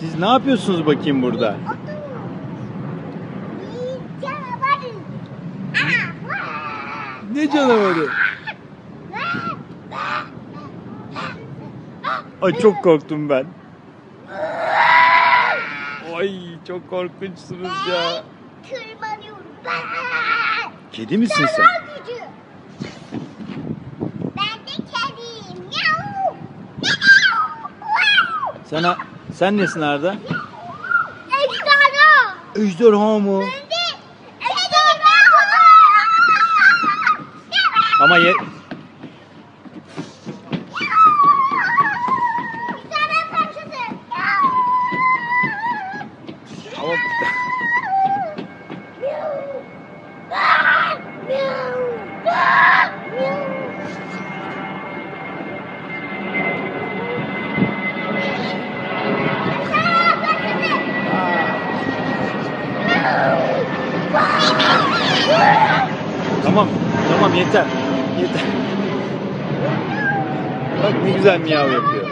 Siz ne yapıyorsunuz bakayım burada? Ne canavarı? Ay çok korktum ben. Ay çok korkunçsunuz ya. Tırmanıyorum. Kedi misin sen? Gücü. Ben de kediyim. Sana sen nesin Arda? Ejderha. Ejderha mı? Ejderha. Ama ye tamam tamam yeter. Yeter. Bak ne güzel miyav yapıyor.